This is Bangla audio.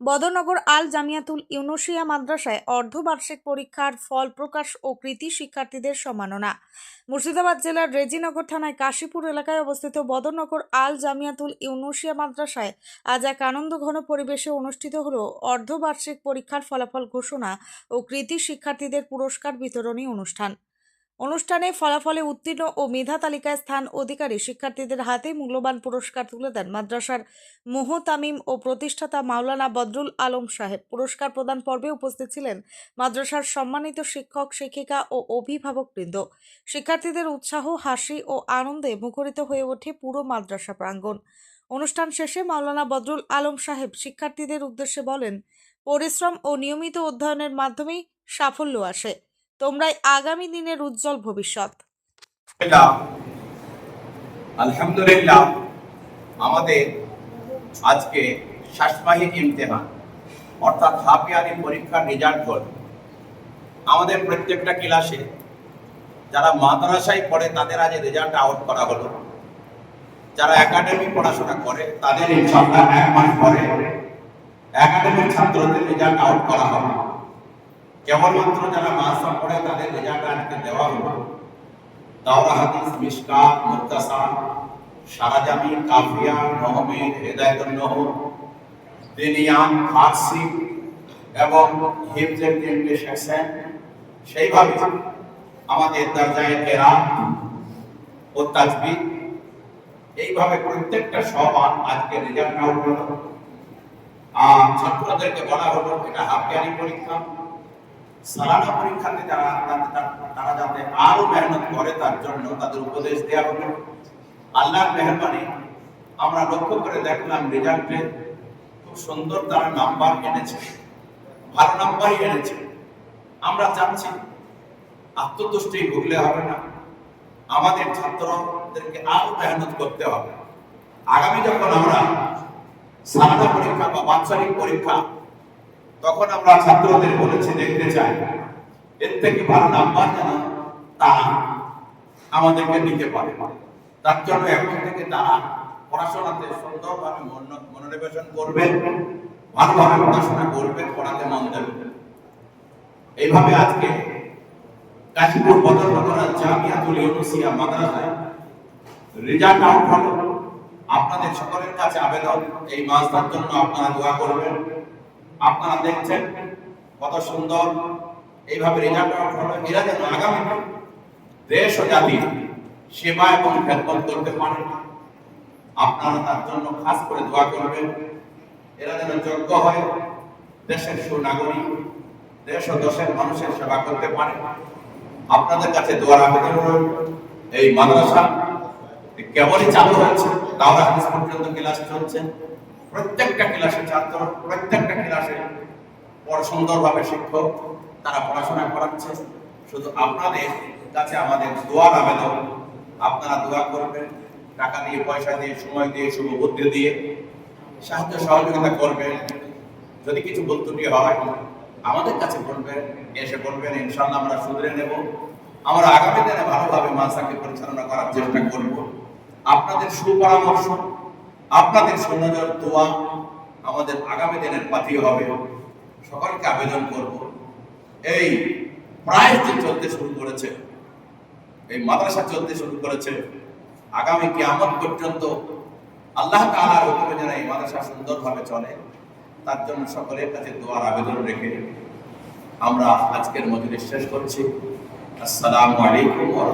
বদরনগর আল জামিয়াতুল ইউনুসিয়া মাদ্রাসায় অর্ধবার্ষিক পরীক্ষার ফল প্রকাশ ও কৃতি শিক্ষার্থীদের সম্মাননা। মুর্শিদাবাদ জেলার রেজিনগর থানায় কাশীপুর এলাকায় অবস্থিত বদরনগর আল জামিয়াতুল ইউনুসিয়া মাদ্রাসায় আজ এক আনন্দঘন পরিবেশে অনুষ্ঠিত হল অর্ধবার্ষিক পরীক্ষার ফলাফল ঘোষণা ও কৃতি শিক্ষার্থীদের পুরস্কার বিতরণী অনুষ্ঠান। অনুষ্ঠানে ফলাফলে উত্তীর্ণ ও মেধা তালিকায় স্থান অধিকারী শিক্ষার্থীদের হাতে মূল্যবান পুরস্কার তুলে দেন মাদ্রাসার মোহতামিম ও প্রতিষ্ঠাতা মাওলানা বদরুল আলম সাহেব। পুরস্কার প্রদান পর্বে উপস্থিত ছিলেন মাদ্রাসার সম্মানিত শিক্ষক, শিক্ষিকা ও অভিভাবকবৃন্দ। শিক্ষার্থীদের উৎসাহ, হাসি ও আনন্দে মুখরিত হয়ে ওঠে পুরো মাদ্রাসা প্রাঙ্গণ। অনুষ্ঠান শেষে মাওলানা বদরুল আলম সাহেব শিক্ষার্থীদের উদ্দেশ্যে বলেন, পরিশ্রম ও নিয়মিত অধ্যয়নের মাধ্যমেই সাফল্য আসে। তোমরাই আগামী দিনের উজ্জ্বল ভবিষ্যৎ। আলহামদুলিল্লাহ আমাদের আজকে শ্বাসবাহী ইমতেহান, অর্থাৎ হাফ পরীক্ষার রেজাল্ট হল। আমাদের প্রত্যেকটা ক্লাসে যারা মাদ্রাসায় পড়ে তাদের আজ রেজাল্ট আউট করা হলো। যারা একাডেমি পড়াশোনা করে তাদের এক মাস পরে একাডেমিক ছাত্রদের রেজাল্ট আউট করা হবে। কেবলমাত্র যারা মাদ্রাসা পড়ে তাদের রেজাল্ট আজকে দেওয়া হলো। দাওরা হাদিস, মিশকাত মুক্তাসার শাহজামি কাফিয়া নহমিদ হেদায়তুল নহর দিনিয়ান ফার্সি এবং হিফজের তিনটে সেকশন, সেইভাবে আমাদের দরজায় কেরাম ও তাজবিদ এইভাবে প্রত্যেকটা সবার আজকে রেজাল্ট আউট হলো। ছাত্রদেরকে বলা হলো, এটা হাফিয়ারি পরীক্ষা। সালানা পরীক্ষাতে যারা তারা- যাতে আরও মেহনত করে, তার জন্য তাদের উপদেশ দেওয়া হলো আল্লাহর মেহরবানি, আমরা লক্ষ্য করে দেখলাম রেজাল্টে খুব সুন্দর, তারা নাম্বার এনেছে। ভালো নাম্বারই এনেছে। আমরা চাচ্ছি, আত্মতুষ্টি ভুগলে হবে না। আমাদের ছাত্রদেরকে আরও মেহনত করতে হবে। আগামী যখন আমরা সালানা পরীক্ষা বা বাৎসরিক পরীক্ষা তখন আমরা ছাত্রদের বলেছি, দেখতে চাই। এর থেকে ভালো নাম্বার যেন তারা আমাদেরকে নিতে পারে। তার জন্য এখন থেকে তারা পড়াশোনাতে সুন্দরভাবে মনো- মনোনিবেশন করবেন ভালোভাবে পড়াশোনা করবেন পড়াতে মন দেবেন এইভাবে আজকে কাশীপুর বদর বদরা জামিয়াতুল ইউনুসিয়া মাদ্রাসায় রেজাল্ট আউট হলো। আপনাদের সকলের কাছে আবেদন, এই মাসটার জন্য আপনারা দোয়া করবেন। আপনারা দেখছেন কত সুন্দর এইভাবে রেজাল্ট হলো। এরা যেন আগামী দেশ ও জাতির সেবা এবং খেদমত করতে পারে। আপনারা তার জন্য খাস করে দোয়া করবেন। এরা যেন যোগ্য হয় দেশের সুনাগরিক, দেশ ও দেশের মানুষের সেবা করতে পারে। আপনাদের কাছে দোয়ার আবেদন এই মাদ্রাসা কেবলই চালু হয়েছে দাওরা হাদিস পর্যন্ত ক্লাস চলছে। প্রত্যেকটা ক্লাসে ছাত্র প্রত্যেকটা ক্লাসে বড় সুন্দরভাবে শিক্ষক, তারা পড়াশোনা করাচ্ছে। শুধু আপনাদের কাছে আমাদের দোয়ার আবেদন, আপনারা দোয়া করবেন, টাকা দিয়ে, পয়সা দিয়ে, সময় দিয়ে, শুভ বুদ্ধি দিয়ে সাহায্য সহযোগিতা করবেন। যদি কিছু ত্রুটি হয়, আমাদের কাছে বলবেন, এসে বলবেন ইনশাল্লাহ আমরা শুধরে নেব। আমরা আগামী দিনে ভালোভাবে মাসাকে পরিচালনা করার চেষ্টা করব। আপনাদের সুপরামর্শ, আপনাদের সুনজর দোয়া আমাদের আগামী দিনের পাতি হবে। সকলকে আবেদন করব। এই প্রায় চলতে শুরু করেছে। এই মাদ্রাসা চলতে শুরু করেছে। আগামী কিয়ামত পর্যন্ত আল্লাহ তাআলার হুকুমে যেন এই মাদ্রাসা সুন্দরভাবে চলে, তার জন্য সকলের কাছে দোয়ার আবেদন রেখে আমরা আজকের মজলিস শেষ করছি। আসসালামু আলাইকুম ওয়া